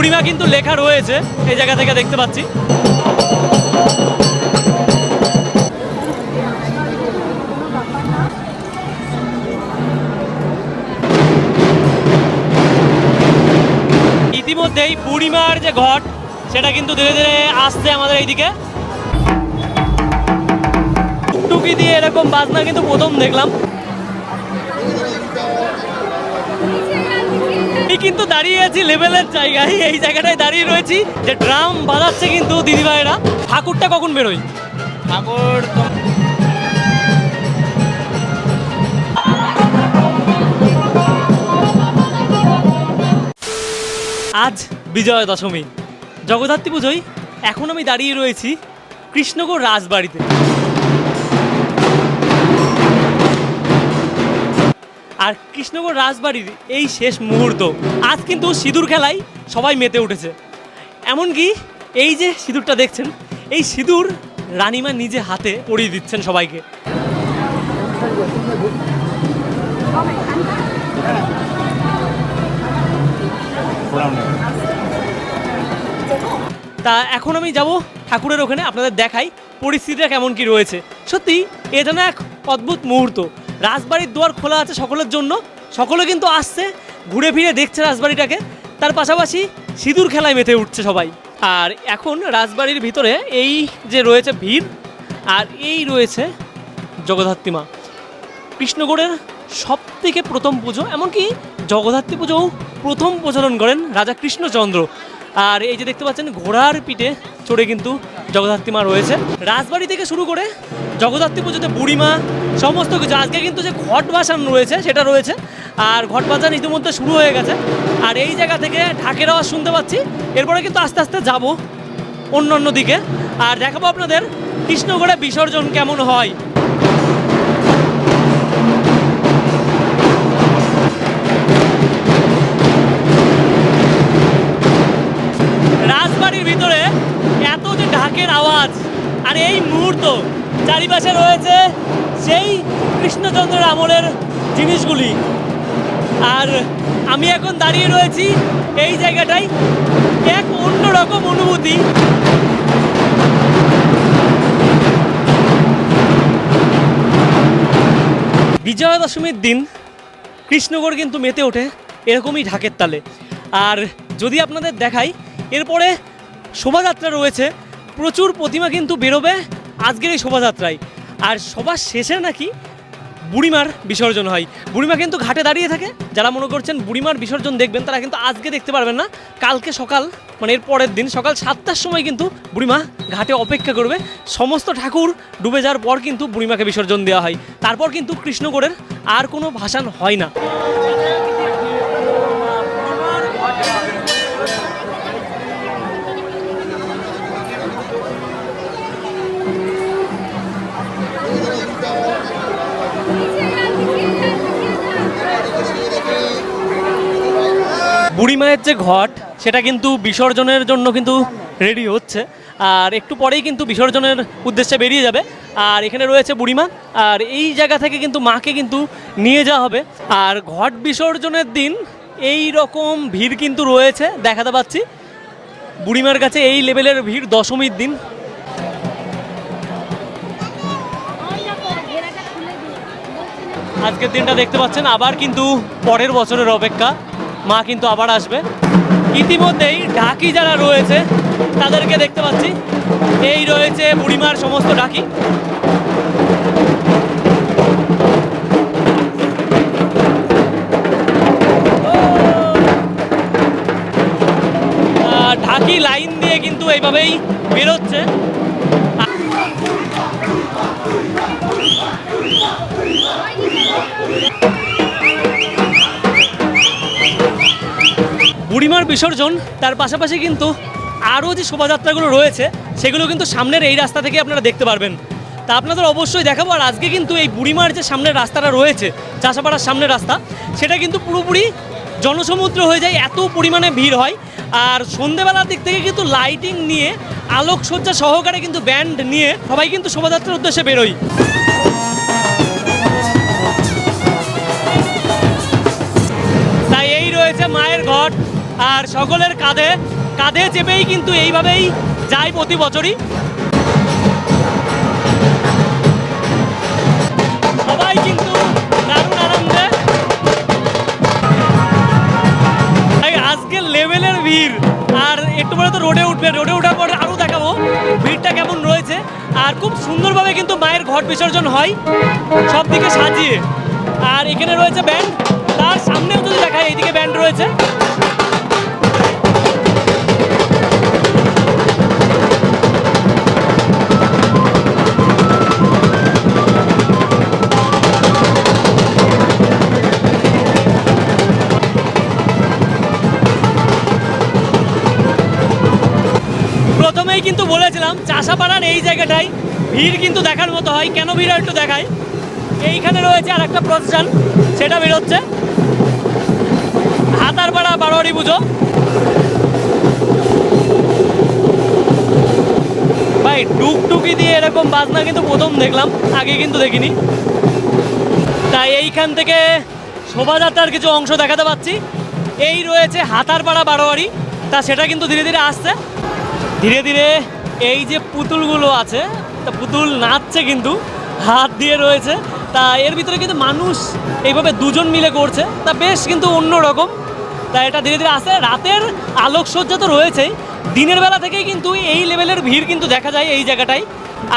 বুড়িমা কিন্তু লেখা রয়েছে, এই জায়গা থেকে দেখতে পাচ্ছি। ইতিমধ্যেই বুড়িমার যে ঘট, সেটা কিন্তু ধীরে ধীরে আসছে আমাদের এইদিকে। টুকি দিয়ে এরকম বাজনা কিন্তু প্রথম দেখলাম। কিন্তু দাঁড়িয়ে আছি লেভেলের জায়গায়। এই জায়গাটায় দাঁড়িয়ে রয়েছি যে ড্রাম বাজাচ্ছে কিন্তু দিদিভাইরা ঠাকুরটা কখন বেরোয়? ঠাকুর আজ বিজয়া দশমী। জগদ্ধাত্রী পুজোয় এখন আমি দাঁড়িয়ে রয়েছি কৃষ্ণগড় রাজবাড়িতে। আর কৃষ্ণগড় রাজবাড়ির এই শেষ মুহূর্ত। আজ কিন্তু সিঁদুর খেলায় সবাই মেতে উঠেছে। এমনকি এই যে সিঁদুরটা দেখছেন, এই সিঁদুর রানীমা নিজে হাতে পরিয়ে দিচ্ছেন সবাইকে। তা এখন আমি যাব ঠাকুরের ওখানে, আপনাদের দেখাই পরিস্থিতিটা কেমন কি রয়েছে। সত্যি, এ যেন এক অদ্ভুত মুহূর্ত। রাজবাড়ির দুয়ার খোলা আছে সকলের জন্য। সকলে কিন্তু আসছে, ঘুরে ফিরে দেখছে রাজবাড়িটাকে। তার পাশাপাশি সিঁদুর খেলায় মেতে উঠছে সবাই। আর এখন রাজবাড়ির ভিতরে এই যে রয়েছে ভিড়, আর এই রয়েছে জগদ্ধাত্রী মা। কৃষ্ণগড়ের সব থেকে প্রথম পুজো, এমনকি জগদ্ধাত্রী পুজোও প্রথম প্রচলন করেন রাজা কৃষ্ণচন্দ্র। আর এই যে দেখতে পাচ্ছেন, ঘোড়ার পিঠে চড়ে কিন্তু জগদ্ধাত্রী মা রয়েছে। রাজবাড়ি থেকে শুরু করে জগদ্ধাত্রী পুজোতে বুড়িমা, সমস্ত কিছু। আজকে কিন্তু যে ঘট বাসান রয়েছে, সেটা রয়েছে। আর ঘট বাজান ইতিমধ্যে শুরু হয়ে গেছে। আর এই জায়গা থেকে ঢাকের আওয়াজ শুনতে পাচ্ছি। এরপরে কিন্তু আস্তে আস্তে যাব অন্য অন্য দিকে। আর দেখাবো আপনাদের কৃষ্ণগড়ে বিসর্জন কেমন হয়। চারিপাশে রয়েছে সেই কৃষ্ণচন্দ্রের আমলের জিনিসগুলি। আর আমি এখন দাঁড়িয়ে রয়েছি এই জায়গাটায় এক অন্যরকম অনুভূতি। বিজয়া দশমীর দিন কৃষ্ণগড় কিন্তু মেতে ওঠে এরকমই ঢাকের তালে। আর যদি আপনাদের দেখাই, এরপরে শোভাযাত্রা রয়েছে, প্রচুর প্রতিমা কিন্তু বেরোবে আজকের এই শোভাযাত্রায়। আর সবার শেষে নাকি বুড়িমার বিসর্জন হয়। বুড়িমা কিন্তু ঘাটে দাঁড়িয়ে থাকে। যারা মনে করছেন বুড়িমার বিসর্জন দেখবেন, তারা কিন্তু আজকে দেখতে পারবেন না। কালকে সকাল মানে এর পরের দিন সকাল সাতটার সময় কিন্তু বুড়িমা ঘাটে অপেক্ষা করবে। সমস্ত ঠাকুর ডুবে যাওয়ার পর কিন্তু বুড়িমাকে বিসর্জন দেওয়া হয়। তারপর কিন্তু কৃষ্ণগড়ের আর কোনো ভাসান হয় না। বুড়িমায়ের যে ঘট, সেটা কিন্তু বিসর্জনের জন্য কিন্তু রেডি হচ্ছে। আর একটু পরেই কিন্তু বিসর্জনের উদ্দেশ্যে বেরিয়ে যাবে। আর এখানে রয়েছে বুড়িমা। আর এই জায়গা থেকে কিন্তু মাকে কিন্তু নিয়ে যাওয়া হবে। আর ঘট বিসর্জনের দিন এই রকম ভিড় কিন্তু রয়েছে, দেখাতে পাচ্ছি। বুড়িমার কাছে এই লেভেলের ভিড় দশমীর দিন। আজকের দিনটা দেখতে পাচ্ছেন, আবার কিন্তু পরের বছরের অপেক্ষা। মা কিন্তু আবার আসবে। ইতিমধ্যেই ঢাকি যারা রয়েছে, তাদেরকে দেখতে পাচ্ছি। এই রয়েছে বুড়িমার সমস্ত ঢাকি। ঢাকি লাইন দিয়ে কিন্তু এইভাবেই বেরোচ্ছে। বুড়িমার বিসর্জন, তার পাশাপাশি কিন্তু আরও যে শোভাযাত্রাগুলো রয়েছে, সেগুলো কিন্তু সামনের এই রাস্তা থেকে আপনারা দেখতে পারবেন। তা আপনাদের অবশ্যই দেখাবো, আর আজকে কিন্তু এই বুড়িমার যে সামনের রাস্তাটা রয়েছে, চাষাপাড়ার সামনের রাস্তা, সেটা কিন্তু পুরোপুরি জনসমুদ্র হয়ে যায়, এত পরিমাণে ভিড় হয়। আর সন্ধেবেলার দিক থেকে কিন্তু লাইটিং নিয়ে, আলোকসজ্জা সহকারে কিন্তু ব্যান্ড নিয়ে সবাই কিন্তু শোভাযাত্রার উদ্দেশ্যে বেরোয়। আর সকলের কাঁধে কাঁধে চেপেই কিন্তু এইভাবেই যায় প্রতি বছরই। সবাই কিন্তু লেভেলের ভিড়, আর একটু তো রোডে উঠবে, রোডে আরও দেখাবো ভিড়টা কেমন রয়েছে। আর খুব সুন্দরভাবে কিন্তু মায়ের ঘট বিসর্জন হয়, সব সাজিয়ে। আর এখানে রয়েছে ব্যান্ড তার সামনেও যদি দেখায় এইদিকে ব্যান্ড রয়েছে। বলেছিলাম চাষাপাড়ার এই জায়গাটায় ভিড় কিন্তু দেখার মতো হয়। কেন ভিড় একটু দেখাই? এইখানে রয়েছে আর একটা প্রতিষ্ঠান, সেটা বেরোচ্ছে হাতারপাড়া বারোয়ারি পুজো। ভাই, টুকটুকি দিয়ে এরকম বাজনা কিন্তু প্রথম দেখলাম, আগে কিন্তু দেখিনি। তাই এইখান থেকে শোভাযাত্রার কিছু অংশ দেখাতে পাচ্ছি। এই রয়েছে হাতারপাড়া বারোয়ারি, তা সেটা কিন্তু ধীরে ধীরে আসছে। ধীরে ধীরে এই যে পুতুলগুলো আছে, তা পুতুল নাচছে কিন্তু, হাত দিয়ে রয়েছে। তা এর ভিতরে কিন্তু মানুষ এইভাবে দুজন মিলে করছে, তা বেশ কিন্তু অন্য রকম তা এটা ধীরে ধীরে আসে রাতের আলোকসজ্জা তো রয়েছেই। দিনের বেলা থেকেই কিন্তু এই লেভেলের ভিড় কিন্তু দেখা যায় এই জায়গাটায়।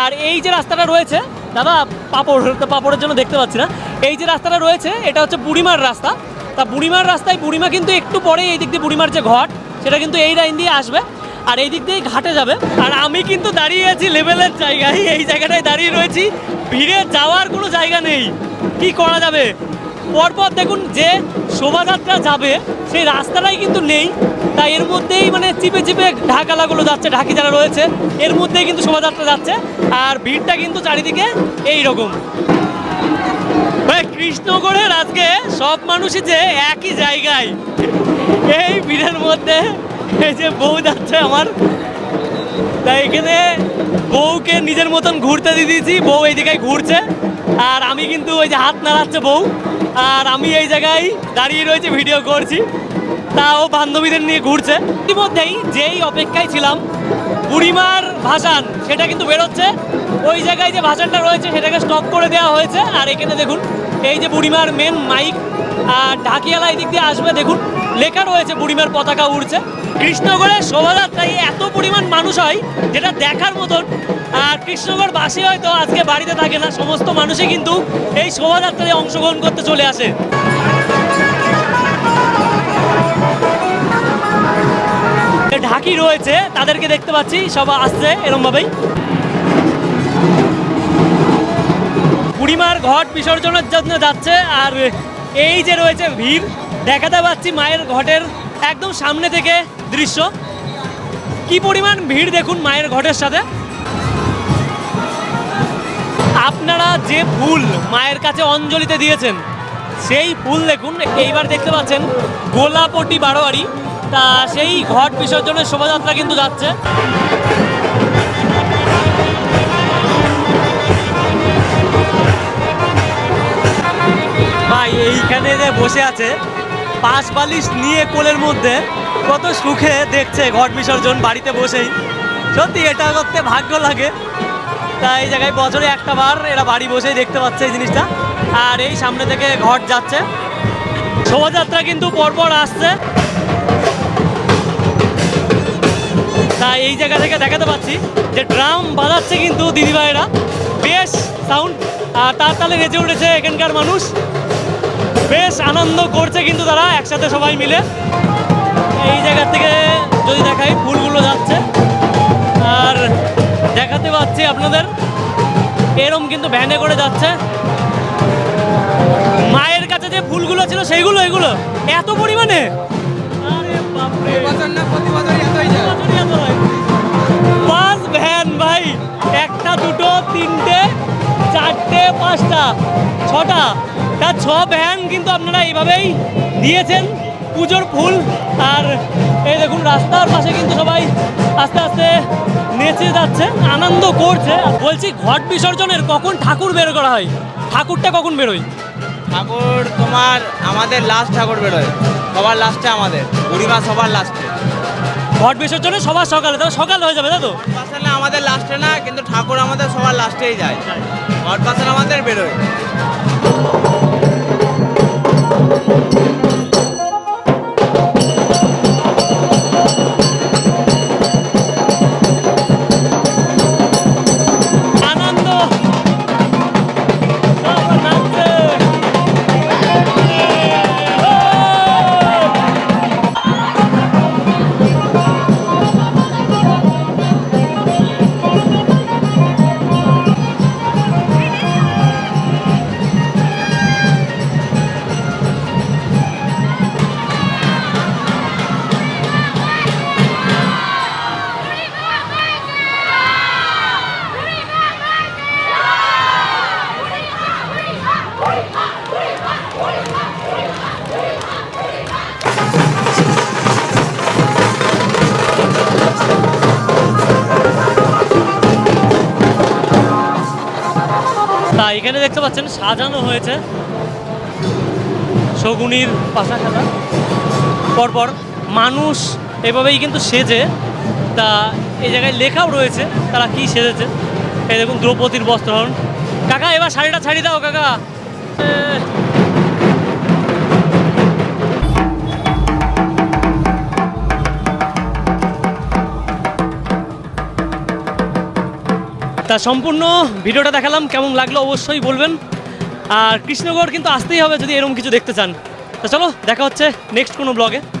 আর এই যে রাস্তাটা রয়েছে, দাদা পাপড় পাপড়ের জন্য দেখতে পাচ্ছি না। এই যে রাস্তাটা রয়েছে, এটা হচ্ছে বুড়িমার রাস্তা। তা বুড়িমার রাস্তায় বুড়িমা কিন্তু একটু পরেই এই দিক দিয়ে বুড়িমার যে ঘট, সেটা কিন্তু এই লাইন দিয়ে আসবে। আর এই দিক দিয়ে ঘাটে যাবে। আর আমি কিন্তু দাঁড়িয়ে আছি লেভেলের জায়গায়, এই জায়গাটায় দাঁড়িয়ে রয়েছি। ভিড়ে যাওয়ার কোনো জায়গা নেই। কি করা যাবে? পরপর দেখুন যে শোভাযাত্রা যাবে, সেই রাস্তাটাই কিন্তু নেই। তাই এর মধ্যেই মানে চিপে চিপে ঢাকালাগুলো যাচ্ছে, ঢাকি যারা রয়েছে, এর মধ্যেই কিন্তু শোভাযাত্রা যাচ্ছে। আর ভিড়টা কিন্তু চারিদিকে এই রকম ভাই কৃষ্ণগড়ের আজকে সব মানুষই যে একই জায়গায়। এই ভিড়ের মধ্যে এই যে বউ যাচ্ছে আমার। তাই এখানে বউকে নিজের মতন ঘুরতে দিয়ে দিয়েছি, বউ এই জায়গায় ঘুরছে। আর আমি কিন্তু ওই যে হাত নাড়াচ্ছে বউ। আর আমি এই জায়গায় দাঁড়িয়ে রয়েছে ভিডিও করছি। তা ও বান্ধবীদের নিয়ে ঘুরছে। ইতিমধ্যেই যেই অপেক্ষায় ছিলাম, বুড়িমার ভাসান, সেটা কিন্তু বেরোচ্ছে। ওই জায়গায় যে ভাসানটা রয়েছে, সেটাকে স্টপ করে দেওয়া হয়েছে। আর এখানে দেখুন এই যে বুড়িমার মেন মাইক ঢাকিয়ালা এই দিক দিয়ে আসবে, দেখুন, লেখা রয়েছে বুড়িমার পতাকা উড়ছে। কৃষ্ণগড়ের শোভাযাত্রায় এত পরিমাণ মানুষ হয়, যেটা দেখার মতন। আর কৃষ্ণগড় বাসী হয়তো আজকে বাড়িতে থাকে না, সমস্ত মানুষই কিন্তু এই শোভাযাত্রায় অংশগ্রহণ করতে চলে আসে। ঢাকি রয়েছে, তাদেরকে দেখতে পাচ্ছি, সব আসছে এরম বুড়িমার ঘট বিসর্জনের জন্য যাচ্ছে, আর এই যে রয়েছে ভিড়, দেখাতে পাচ্ছি মায়ের ঘটের একদম সামনে থেকে দৃশ্য। কি পরিমাণ ভিড় দেখুন মায়ের ঘটের সাথে। আপনারা যে ফুল মায়ের কাছে অঞ্জলিতে দিয়েছেন, সেই ফুল দেখুন, এইবার দেখতে পাচ্ছেন গোলাপটি বারোয়ারি। তা সেই ঘট বিসর্জনের শোভাযাত্রা কিন্তু যাচ্ছে। ভাই, এইখানে যে বসে আছে, পাশ বালিশ নিয়ে কোলের মধ্যে, কত সুখে দেখছে ঘট বিসর্জন বাড়িতে বসেই। সত্যি এটা করতে ভাগ্য লাগে। তাই এই জায়গায় বছরে একটা বার এরা বাড়ি বসেই দেখতে পাচ্ছে এই জিনিসটা। আর এই সামনে থেকে ঘট যাচ্ছে। শোভাযাত্রা কিন্তু পরপর আসছে। তাই এই জায়গা থেকে দেখাতে পাচ্ছি যে ড্রাম বাজাচ্ছে কিন্তু দিদিভাইরা বেশ সাউন্ড আর তার তালে নেচে উঠেছে এখানকার মানুষ। বেশ আনন্দ করছে কিন্তু তারা একসাথে সবাই মিলে। এই জায়গা থেকে যদি দেখাই ফুলগুলো যাচ্ছে। আর দেখাতে পাচ্ছি আপনাদের এরম কিন্তু ভ্যানে করে যাচ্ছে। মায়ের কাছে যে ফুলগুলো ছিল সেইগুলো এগুলো। এত পরিমাণে! আরে বাপরে! বছরই পাঁচ ভ্যান ভাই একটা দুটো তিনটে চারটে পাঁচটা ছটা। ছ ভ্যান কিন্তু আপনারা এইভাবেই দিয়েছেন। পুজোর ফুল। আর এই দেখুন রাস্তার পাশে কিন্তু সবাই আস্তে আস্তে নেচে যাচ্ছে আনন্দ করছে। আর বলছি ঘট বিসর্জনের কখন ঠাকুর বের করা হয়? ঠাকুরটা কখন বেরোয়? ঠাকুর তোমার আমাদের লাস্ট ঠাকুর বেরোয়। সবার লাস্টে আমাদের। বুড়িমা সবার লাস্টে ঘট বিসর্জনে সবার সকালে তাহলে সকাল হয়ে যাবে তাই তো? পাশালে আমাদের লাস্টে না কিন্তু ঠাকুর আমাদের সবার লাস্টেই যায়। ঘট পাশাল আমাদের বেরোয়। আনন্দ এখানে দেখতে পাচ্ছেন সাজানো হয়েছে শগুনির পাশা খেলা পরপর মানুষ এভাবেই কিন্তু সেজে, তা এই জায়গায় লেখাও রয়েছে তারা কি সেজেছে। এই দেখুন দ্রৌপদীর বস্ত্রহরণ। কাকা, এবার শাড়িটা ছাড়ি দাও, কাকা। তা সম্পূর্ণ। ভিডিওটা দেখালাম, কেমন লাগল অবশ্যই বলবেন। আর কৃষ্ণগড় কিন্তু আসতেই হবে যদি এরকম কিছু দেখতে চান। তা চলো, দেখা হচ্ছে নেক্সট কোনো ব্লগে